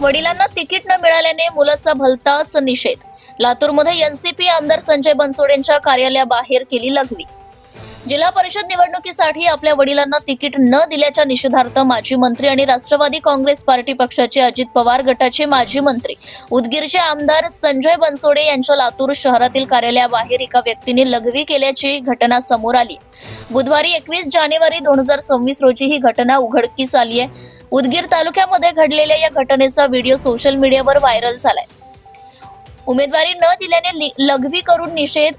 वडिलांना तिकीट न मिळाल्याने मुलाचा भलताच निषेध. लातूरमध्ये एनसीपी आमदार संजय बनसोडेंच्या कार्यालयाबाहेर केली लघवी जिल्हा परिषद निवडणुकीसाठी आपल्या वडिलांना तिकीट न दिल्याच्या निषेधार्थ माजी मंत्री आणि राष्ट्रवादी काँग्रेस पार्टी पक्षाचे अजित पवार गटाचे माजी मंत्री उदगीरचे आमदार संजय बनसोडे यांच्या लातूर शहरातील कार्यालयाबाहेर एका व्यक्तीने लघवी केल्याची घटना समोर आली. बुधवारी एकवीस जानेवारी दोन हजार सव्वीस रोजी ही घटना उघडकीस आली आहे उदगीर तालुक्यामध्ये घडलेल्या या घटनेचा व्हिडिओ सोशल मीडियावर व्हायरल झालाय. उमेदवारी न दिल्याने लि- लघवी करून निषेध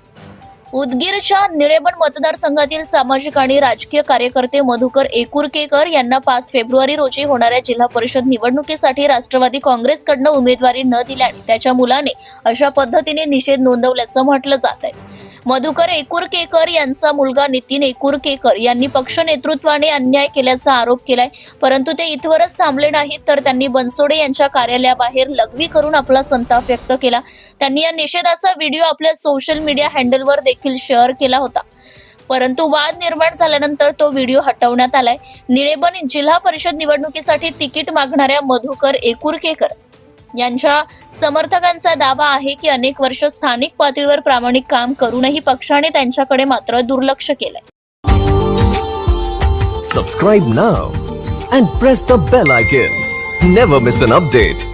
उदगीरच्या निळेबण मतदारसंघातील सामाजिक आणि राजकीय कार्यकर्ते मधुकर एकुरकेकर यांना पाच फेब्रुवारी रोजी होणाऱ्या जिल्हा परिषद निवडणुकीसाठी राष्ट्रवादी काँग्रेसकडनं उमेदवारी न दिल्याने त्याच्या मुलाने अशा पद्धतीने निषेध नोंदवल्याचं म्हटलं जात आहे मधुकर एकुरकेकर यांचा मुलगा नितीन एकुरकेकर यांनी पक्ष नेतृत्वाने अन्याय केल्याचा आरोप केलाय. परंतु ते इथवरच थांबले नाहीत तर त्यांनी बनसोडे यांच्या कार्यालयाबाहेर लघवी करून आपला संताप व्यक्त केला. त्यांनी या निषेधाचा व्हिडिओ आपल्या सोशल मीडिया हँडलवर देखील शेअर केला होता. परंतु वाद निर्माण झाल्यानंतर तो व्हिडिओ हटवण्यात आलाय. निळेबन जिल्हा परिषद निवडणुकीसाठी तिकीट मागणाऱ्या मधुकर एकुरकेकर यांच्या समर्थकांचा दावा आहे की अनेक वर्ष स्थानिक पातळीवर प्रामाणिक काम करूनही पक्षाने त्यांच्याकडे मात्र दुर्लक्ष केलंय. Subscribe now and press the bell icon never miss an update